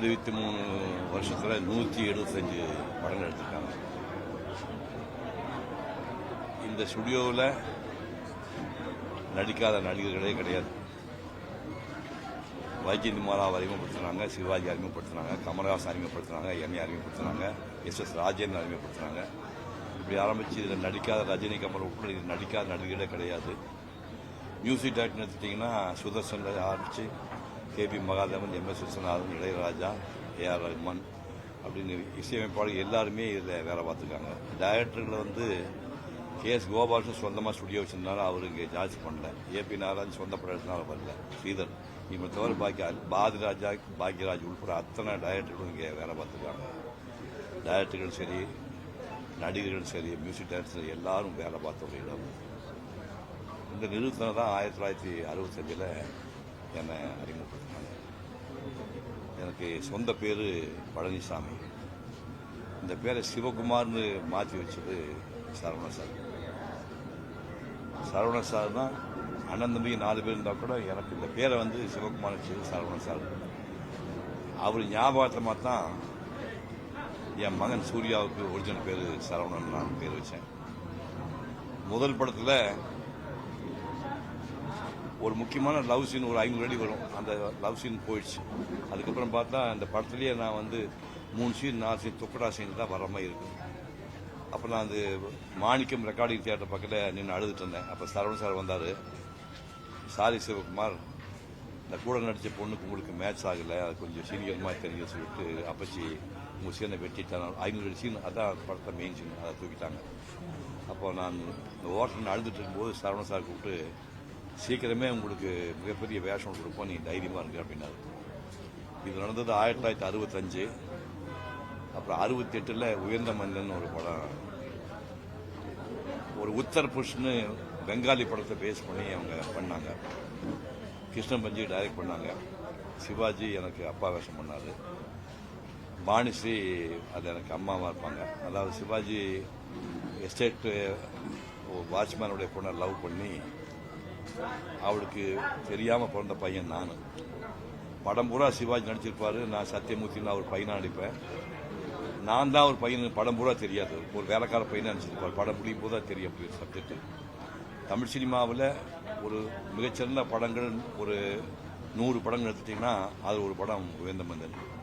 எழுபத்தி மூணு வருஷத்தில் நூற்றி எழுபத்தஞ்சு படங்கள் எடுத்திருக்காங்க. இந்த ஸ்டுடியோவில் நடிக்காத நடிகர்களே கிடையாது. வைஜெயந்தி மாலாவை அறிமுகப்படுத்தினாங்க சிவாஜி அறிமுகப்படுத்தினாங்க கமலஹாசன் அறிமுகப்படுத்தினாங்க எம்ஏ அறிமுகப்படுத்தினாங்க எஸ் எஸ் ராஜேந்திரன் அறிமுகப்படுத்தினாங்க. இப்படி ஆரம்பித்து இதில் நடிக்காத ரஜினி கமல் உட்பட இது நடிக்காத நடிகர்களே கிடையாது. மியூசிக் டைரக்டர் எடுத்துட்டிங்கன்னா சுதர்சன் ஆரம்பித்து K B Mahadevan M S Viswanathan Ilaiyaraaja A R Rahman அப்படின்னு இசையமைப்பாளர் எல்லாருமே இதில் வேலை பார்த்துருக்காங்க. டைரக்டர்கள் வந்து கே எஸ் கோபாலன் சொந்தமாக ஸ்டுடியோ வச்சிருந்தாலும் அவர் இங்கே ஜாஸ்தி பண்ணல. ஏபி நாராயண் சொந்த படம் வரல ஸ்ரீதர். இவங்க தவிர பாக்கி பாதிராஜா பாக்யராஜ் உள்பட அத்தனை டைரக்டர்களும் இங்கே வேலை பார்த்துருக்காங்க. டைரக்டர்கள் சரி நடிகர்கள் சரி மியூசிக் டைரக்டர் சரி எல்லாரும் வேலை பார்த்த ஒரு இடம். இந்த நிறுவனம் தான் ஆயிரத்தி தொள்ளாயிரத்தி அறுபத்தஞ்சில் என்னை அறிமுகப்படுத்தினாங்க. எனக்கு சொந்த பேர் பழனிசாமி. இந்த பேரை சிவகுமார்னு மாற்றி வச்சது சரவண சார். சரவண சார் தான் அண்ணன் தம்பி நாலு பேர் இருந்தால் கூட எனக்கு இந்த பேரை வந்து சிவகுமார் வச்சது சரவண சார். அவர் ஞாபகத்தமாக தான் என் மகன் சூர்யாவுக்கு ஒரிஜினல் பேர் சரவணன் நான் பேர் வச்சேன். முதல் படத்தில் ஒரு முக்கியமான லவ் சீன் ஒரு ஐநூறு அடி வரும். அந்த லவ் சீன் போயிடுச்சு. அதுக்கப்புறம் பார்த்தா அந்த படத்துலேயே நான் வந்து மூணு சீன் நாலு சீன் துக்கடா சீன் தான் வர மாதிரி இருக்கு. அப்போ நான் அது மாணிக்கம் ரெக்கார்டிங் தியேட்டர் பக்கத்தில் நின்று அழுதுட்டு இருந்தேன். அப்போ சரவணன் சார் வந்தார். சாரி சிவகுமார் இந்த கூட நடித்த பொண்ணுக்கு உங்களுக்கு மேட்ச் ஆகலை. அது கொஞ்சம் சீனியர்மாக தெரிஞ்சு சொல்லிட்டு அப்பச்சி உங்கள் சீனை வெட்டிட்டாங்க. ஐநூறு சீன் அதான் படத்தை மெயின் சீன். அதை தூக்கிட்டாங்க. அப்போ நான் இந்த ஓட்டல் அழுதுட்டு இருக்கும்போது சரவணன் சார் கூப்பிட்டு சீக்கிரமே உங்களுக்கு மிகப்பெரிய வேஷம் கொடுப்போம். நீ தைரியமாக இருக்கு அப்படின்னாரு இது நடந்தது ஆயிரத்தி தொள்ளாயிரத்தி அறுபத்தஞ்சு. அப்புறம் அறுபத்தி எட்டில் உயர்ந்த மன்னன் ஒரு படம். ஒரு உத்தர் புஷ்னு பெங்காலி படத்தை பேஸ் பண்ணி அவங்க பண்ணாங்க. கிருஷ்ணன் பஞ்சி டைரக்ட் பண்ணாங்க. சிவாஜி எனக்கு அப்பா வேஷம் பண்ணார். பாணிஸ்ரீ அது எனக்கு அம்மாவாக இருப்பாங்க. அதாவது சிவாஜி எஸ்டேட்டு வாட்ச்மேனுடைய பொண்ணை லவ் பண்ணி அவளுக்கு தெரியாமல் பிறந்த பையன் நான். படம் பூரா சிவாஜி நடிச்சிருப்பாரு. நான் சத்தியமூர்த்தின்னு அவர் பையனாக நடிப்பேன். நான் தான் ஒரு பையன். படம் பூரா தெரியாது. ஒரு வேலைக்கார பையனாக நடிச்சிருப்பார். படம் முடியும் போது தான் தெரியும் அப்படி சப்ஜெக்ட் தமிழ் சினிமாவில் ஒரு மிகச்சிறந்த படங்கள் ஒரு நூறு படங்கள் எடுத்துட்டிங்கன்னா அது ஒரு படம் உயர்ந்த மந்தன்